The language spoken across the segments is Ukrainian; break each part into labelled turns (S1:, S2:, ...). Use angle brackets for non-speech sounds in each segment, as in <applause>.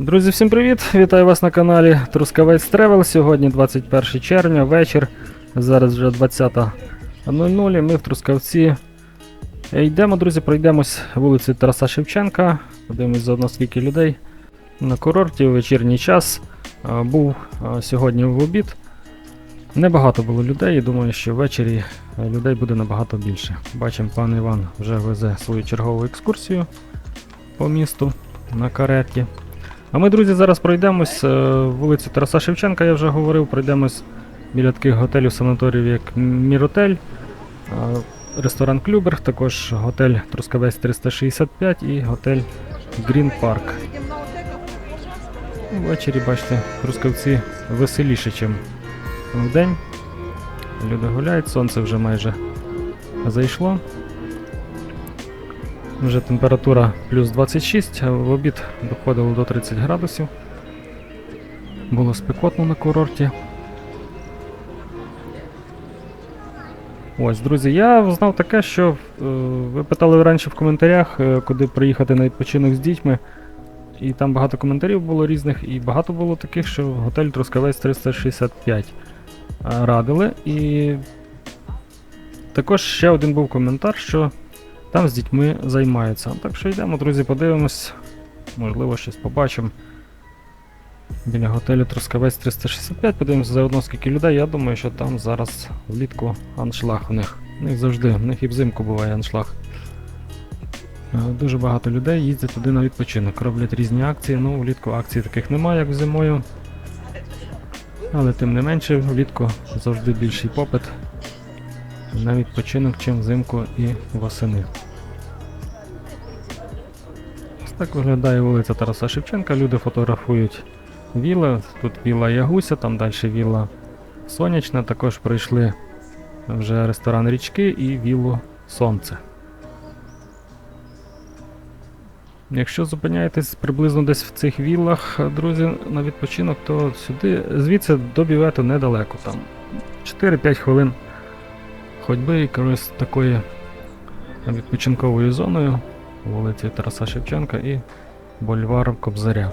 S1: Друзі, всім привіт! Вітаю вас на каналі Трускавець Тревел. Сьогодні 21 червня, вечір. Зараз вже 20.00. Ми в Трускавці. Е, Йдемо, друзі, пройдемось вулицею Тараса Шевченка. Подивимось заодно скільки людей на курорті у вечірній час. Був сьогодні в обід. Небагато було людей, і думаю, що ввечері е, людей буде набагато більше. Бачимо, пан Іван вже везе свою чергову екскурсію по місту на кареті. А ми, друзі, зараз пройдемось е, вулицю Тараса Шевченка, я вже говорив, пройдемось біля таких готелів санаторіїв, як Міротель, е, ресторан Клюберг, також готель Трускавець 365 і готель Грін Парк. Ввечері, бачите, трускавці веселіше, ніж вдень. Люди гуляють, сонце вже майже зайшло. Вже температура плюс 26, а в обід доходило до 30 градусів. Було спекотно на курорті. Ось, друзі, я знав таке, що е, ви питали раніше в коментарях, е, куди приїхати на відпочинок з дітьми. І там багато коментарів було різних, і багато було таких, що готель Трускавець 365 е, радили. І також ще один був коментар, що там з дітьми займаються. Так що йдемо, друзі, подивимось. Можливо, щось побачимо. Біля готелю Трускавець 365, подивимося заодно скільки людей. Я думаю, що там зараз влітку аншлаг у них. У них завжди, у них і взимку буває аншлаг. Е, Дуже багато людей їздять туди на відпочинок, роблять різні акції. Ну, влітку акцій таких немає, як зимою. Але тим не менше, влітку завжди більший попит на відпочинок, чим взимку і восени. Ось так виглядає вулиця Тараса Шевченка. Люди фотографують віла. Тут віла Ягуся, там далі віла Сонячна. Також прийшли вже ресторан річки і віллу Сонце. Якщо зупиняєтесь приблизно десь в цих віллах, друзі, на відпочинок, то сюди, звідси до бювету недалеко. Там 4-5 хвилин ходьби якоюсь такою відпочинковою зоною вулиці Тараса Шевченка і бульвар Кобзаря.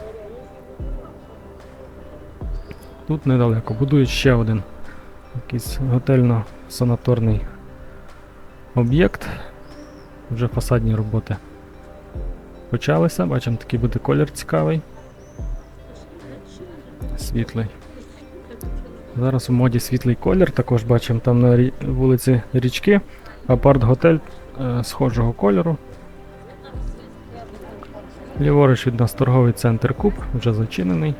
S1: Тут недалеко. Будують ще один якийсь готельно-санаторний об'єкт. Вже фасадні роботи почалися. Бачимо, такий буде колір цікавий. Світлий. Зараз у моді світлий колір, також бачимо там на вулиці річки апарт-готель е, схожого кольору. Ліворуч від нас торговий центр Куб, вже зачинений.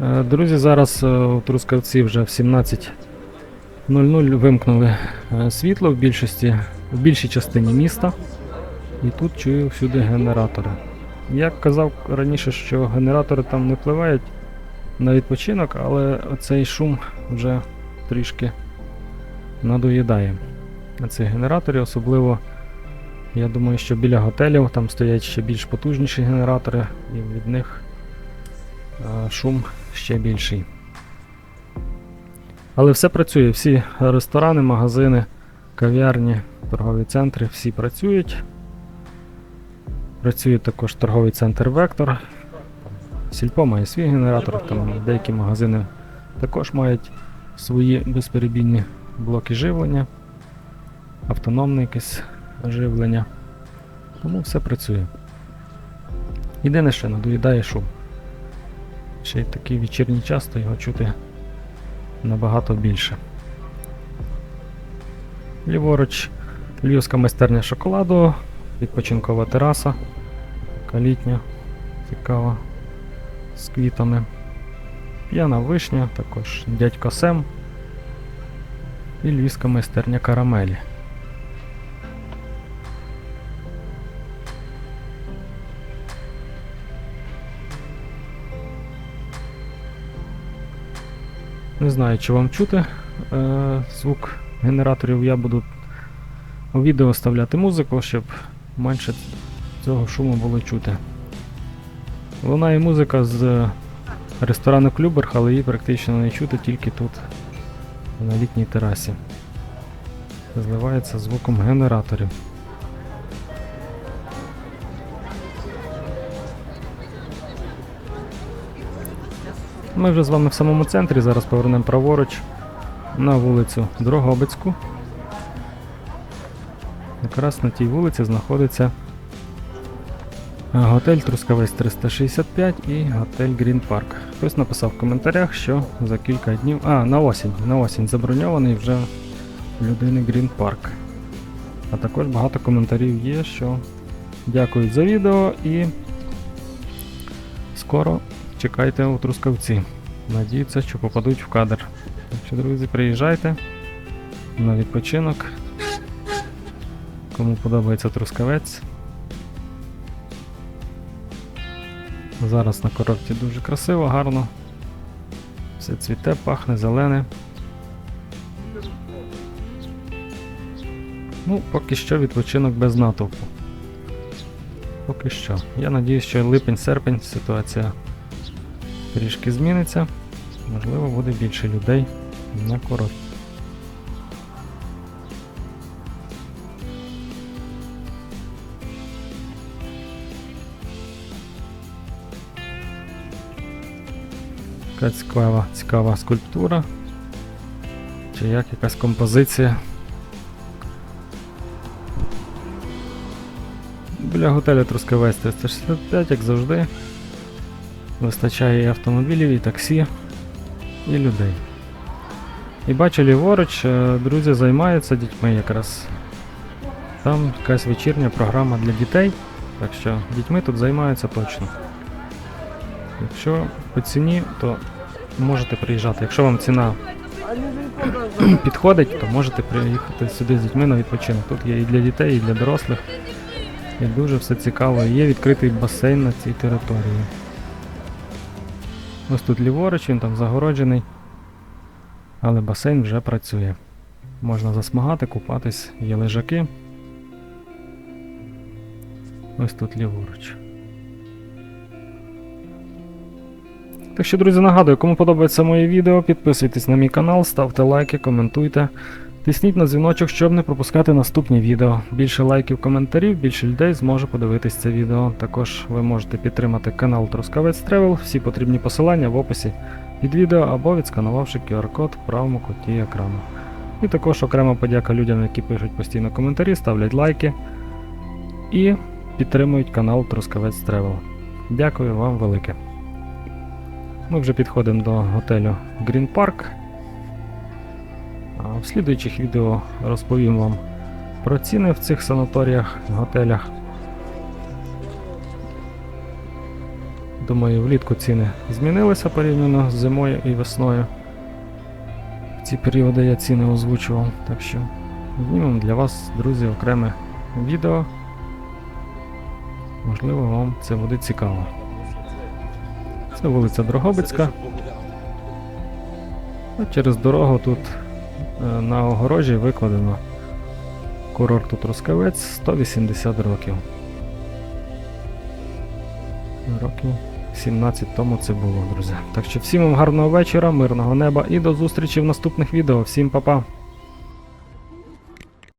S1: Е, Друзі, зараз е, у Трускавці вже в 17.00 вимкнули е, світло в більшості, в більшій частині міста. І тут чую всюди генератори. Я казав раніше, що генератори там не впливають на відпочинок, але цей шум вже трішки надоїдає на цих генераторів. Особливо, я думаю, що біля готелів там стоять ще більш потужніші генератори, і від них е, шум ще більший. Але все працює, всі ресторани, магазини, кав'ярні, торгові центри, всі працюють. Працює також торговий центр Вектор. Сільпо має свій генератор, там деякі магазини також мають свої безперебійні блоки живлення, автономне якесь живлення. Тому все працює. Єдине, що надоїдає шум. Ще й такий вечірній час, то його чути набагато більше. Ліворуч Львівська майстерня шоколаду, відпочинкова тераса, така літня, цікава з квітами. П'яна вишня, також дядько Сем і львівська майстерня карамелі. Не знаю, чи вам чути е, звук генераторів. Я буду у відео вставляти музику, щоб менше цього шуму було чути. Лунає музика з ресторану Клюберг, але її практично не чути тільки тут, на літній терасі. Зливається звуком генераторів. Ми вже з вами в самому центрі, зараз повернемо праворуч на вулицю Дрогобицьку. Якраз на тій вулиці знаходиться е, готель Трускавець 365 і готель Green Park. Хтось написав в коментарях, що за кілька днів. А, на осінь. На осінь заброньований вже людини Green Park. А також багато коментарів є, що дякують за відео і скоро чекайте у Трускавці. Надіються, що попадуть в кадр. Так що, друзі, приїжджайте на відпочинок. Кому подобається Трускавець. Зараз на курорті дуже красиво, гарно. Все цвіте, пахне, зелене. Ну, поки що відпочинок без натовпу. Поки що. Я надіюсь, що липень-серпень ситуація трішки зміниться. Можливо, буде більше людей на курорті. Така цікава, цікава скульптура. Чи як якась композиція. Біля готелю Трускавець 365, як завжди. Вистачає і автомобілів, і таксі, і людей. І бачу ліворуч, е, друзі займаються дітьми якраз. Там якась вечірня програма для дітей, так що дітьми тут займаються точно. Якщо по ціні, то можете приїжджати. Якщо вам ціна <clears throat> підходить, то можете приїхати сюди з дітьми на відпочинок. Тут є і для дітей, і для дорослих. І дуже все цікаво. Є відкритий басейн на цій території. Ось тут ліворуч, він там загороджений. Але басейн вже працює. Можна засмагати, купатись, є лежаки. Ось тут ліворуч. Так що, друзі, нагадую, кому подобається моє відео, підписуйтесь на мій канал, ставте лайки, коментуйте. Тисніть на дзвіночок, щоб не пропускати наступні відео. Більше лайків, коментарів, більше людей зможе подивитись це відео. Також ви можете підтримати канал Трускавець Тревел, всі потрібні посилання в описі під відео або відсканувавши QR-код в правому куті екрану. І також окрема подяка людям, які пишуть постійно коментарі, ставлять лайки і підтримують канал Трускавець Тревел. Дякую вам велике. Ми вже підходимо до готелю Green Park. В слідуючих відео розповім вам про ціни в цих санаторіях, готелях. Думаю, влітку ціни змінилися порівняно з зимою і весною. В ці періоди я ціни озвучував, так що знімемо для вас, друзі, окреме відео. Можливо, вам це буде цікаво. Це вулиця Дрогобицька. А через дорогу тут е, на огорожі викладено курорту Трускавець 180 років. Років 17 тому це було, друзі. Так що всім вам гарного вечора, мирного неба і до зустрічі в наступних відео. Всім па-па!